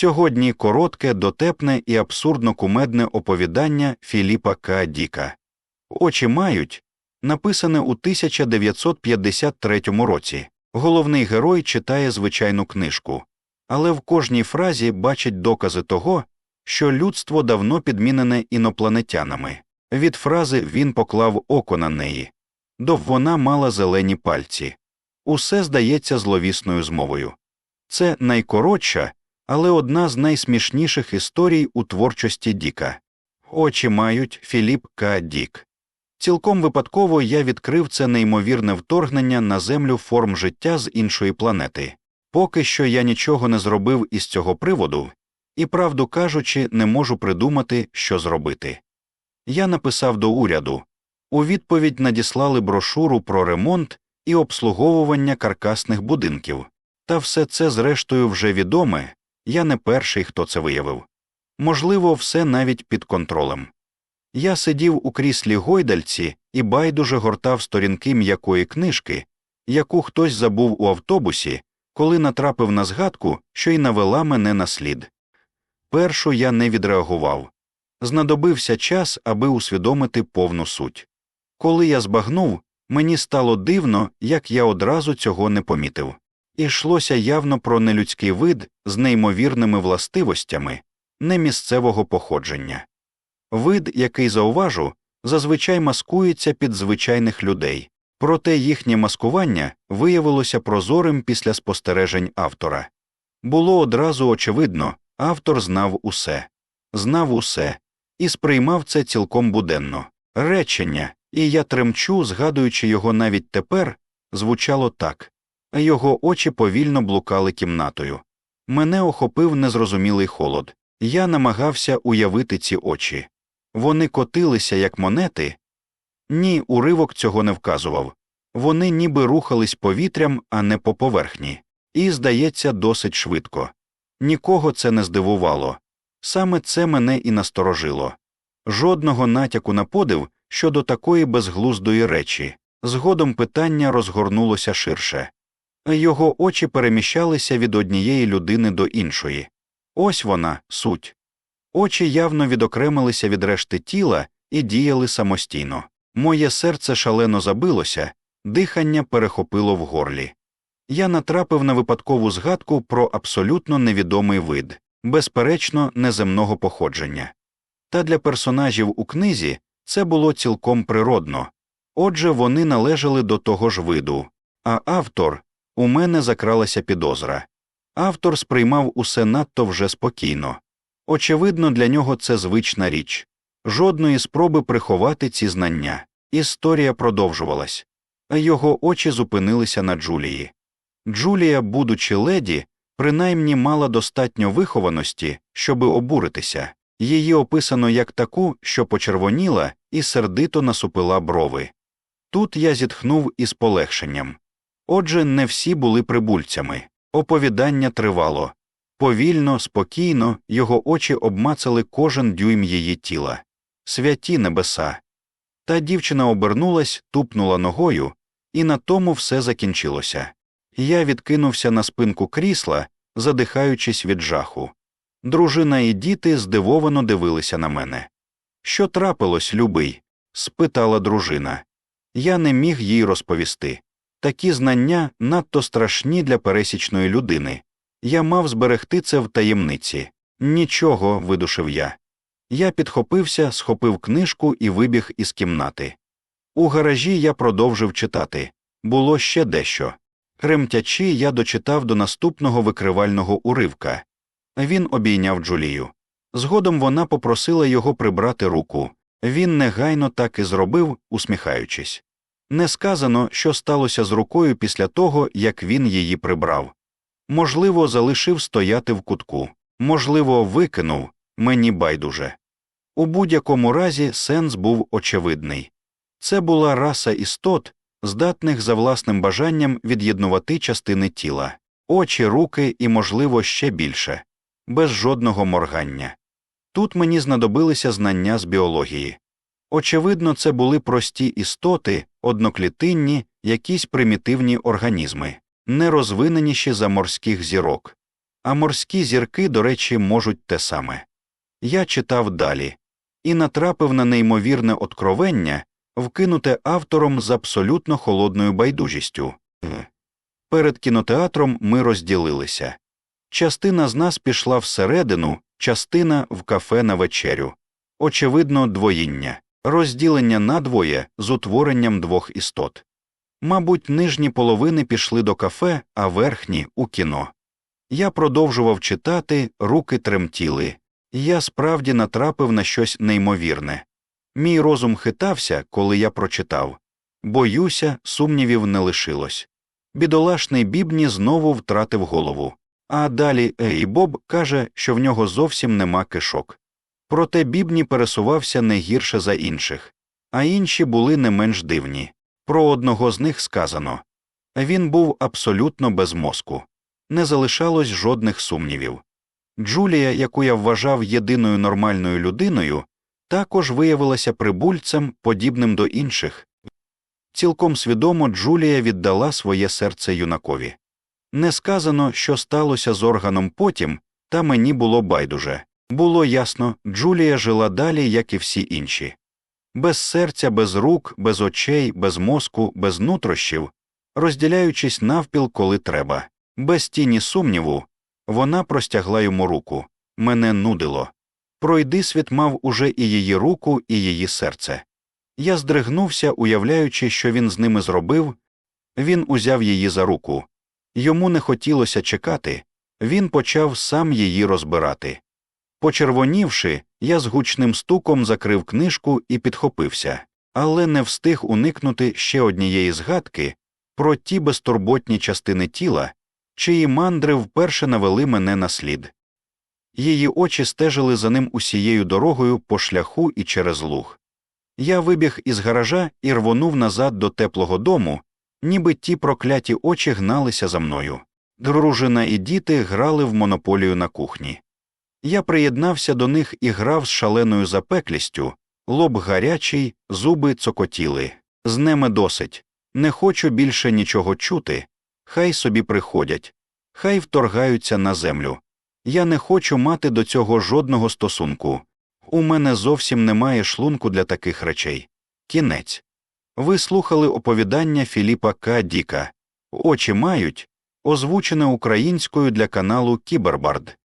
Сьогодні коротке, дотепне і абсурдно кумедне оповідання Філіпа К. Діка. Очі мають написане у 1953 році. Головний герой читає звичайну книжку, але в кожній фразі бачить докази того, що людство давно підмінене інопланетянами. Від фрази він поклав око на неї, до вона мала зелені пальці. Усе здається зловісною змовою. Це найкоротша, але одна з найсмішніших історій у творчості Діка. Очі мають Філіп К. Дік. Цілком випадково я відкрив це неймовірне вторгнення на землю форм життя з іншої планети. Поки що я нічого не зробив із цього приводу, і, правду кажучи, не можу придумати, що зробити. Я написав до уряду у відповідь надіслали брошуру про ремонт і обслуговування каркасних будинків, та все це, зрештою, вже відоме, я не перший, хто це виявив. Можливо, все навіть під контролем. Я сидів у кріслі гойдальці і байдуже гортав сторінки м'якої книжки, яку хтось забув у автобусі, коли натрапив на згадку, що й навела мене на слід. Першу я не відреагував. Знадобився час, аби усвідомити повну суть. Коли я збагнув, мені стало дивно, як я одразу цього не помітив. Йшлося явно про нелюдський вид з неймовірними властивостями немісцевого походження. Вид, який зауважу, зазвичай маскується під звичайних людей, проте їхнє маскування виявилося прозорим після спостережень автора. Було одразу очевидно, автор знав усе, знав усе і сприймав це цілком буденно. Речення, і я тремчу, згадуючи його навіть тепер, звучало так, його очі повільно блукали кімнатою. Мене охопив незрозумілий холод. Я намагався уявити ці очі. Вони котилися, як монети. Ні, уривок цього не вказував. Вони ніби рухались повітрям, а не по поверхні, і, здається, досить швидко. Нікого це не здивувало. Саме це мене і насторожило. Жодного натяку на подив щодо такої безглуздої речі. Згодом питання розгорнулося ширше. Його очі переміщалися від однієї людини до іншої. Ось вона, суть. Очі явно відокремилися від решти тіла і діяли самостійно. Моє серце шалено забилося, дихання перехопило в горлі. Я натрапив на випадкову згадку про абсолютно невідомий вид, безперечно, неземного походження. Та для персонажів у книзі це було цілком природно, отже, вони належали до того ж виду, а автор у мене закралася підозра. Автор сприймав усе надто вже спокійно. Очевидно, для нього це звична річ, жодної спроби приховати ці знання. Історія продовжувалась, а його очі зупинилися на Джулії. Джулія, будучи леді, принаймні мала достатньо вихованості, щоби обуритися. Її описано як таку, що почервоніла і сердито насупила брови. Тут я зітхнув із полегшенням. Отже, не всі були прибульцями. Оповідання тривало. Повільно, спокійно його очі обмацали кожен дюйм її тіла. Святі небеса. Та дівчина обернулась, тупнула ногою, і на тому все закінчилося. Я відкинувся на спинку крісла, задихаючись від жаху. Дружина і діти здивовано дивилися на мене. Що трапилось, любий? спитала дружина. Я не міг їй розповісти. Такі знання надто страшні для пересічної людини. Я мав зберегти це в таємниці. Нічого, видушив я. Я підхопився, схопив книжку і вибіг із кімнати. У гаражі я продовжив читати. Було ще дещо. Кремтячи, я дочитав до наступного викривального уривка. Він обійняв Джулію. Згодом вона попросила його прибрати руку. Він негайно так і зробив, усміхаючись. Не сказано, що сталося з рукою після того, як він її прибрав. Можливо, залишив стояти в кутку, можливо, викинув мені байдуже. У будь-якому разі сенс був очевидний це була раса істот, здатних за власним бажанням від'єднувати частини тіла, очі, руки і, можливо, ще більше, без жодного моргання. Тут мені знадобилися знання з біології. Очевидно, це були прості істоти, одноклітинні, якісь примітивні організми, не розвиненіші за морських зірок. А морські зірки, до речі, можуть те саме. Я читав далі і натрапив на неймовірне откровення, вкинуте автором з абсолютно холодною байдужістю. Перед кінотеатром ми розділилися. Частина з нас пішла всередину, частина в кафе на вечерю. Очевидно, двоїння, розділення надвоє з утворенням двох істот. Мабуть, нижні половини пішли до кафе, а верхні у кіно. Я продовжував читати, руки тремтіли. Я справді натрапив на щось неймовірне. Мій розум хитався, коли я прочитав. Боюся, сумнівів не лишилось. Бідолашний бібні знову втратив голову. А далі Ей Боб каже, що в нього зовсім нема кишок. Проте бібні пересувався не гірше за інших, а інші були не менш дивні. Про одного з них сказано він був абсолютно без мозку, не залишалось жодних сумнівів. Джулія, яку я вважав єдиною нормальною людиною, також виявилася прибульцем, подібним до інших. Цілком свідомо Джулія віддала своє серце юнакові. Не сказано, що сталося з органом потім, та мені було байдуже. Було ясно, Джулія жила далі, як і всі інші. Без серця, без рук, без очей, без мозку, без нутрощів, розділяючись навпіл, коли треба, без тіні сумніву, вона простягла йому руку. Мене нудило. Пройди світ мав уже і її руку, і її серце. Я здригнувся, уявляючи, що він з ними зробив. Він узяв її за руку. Йому не хотілося чекати, він почав сам її розбирати. Почервонівши, я з гучним стуком закрив книжку і підхопився, але не встиг уникнути ще однієї згадки про ті безтурботні частини тіла, чиї мандри вперше навели мене на слід. Її очі стежили за ним усією дорогою по шляху і через луг. Я вибіг із гаража і рвонув назад до теплого дому, ніби ті прокляті очі гналися за мною. Дружина і діти грали в монополію на кухні. Я приєднався до них і грав з шаленою запеклістю, лоб гарячий, зуби цокотіли. З ними досить. Не хочу більше нічого чути. Хай собі приходять, хай вторгаються на землю. Я не хочу мати до цього жодного стосунку. У мене зовсім немає шлунку для таких речей. Кінець. Ви слухали оповідання Філіпа К. Діка Очі мають, озвучене українською для каналу Кібербард.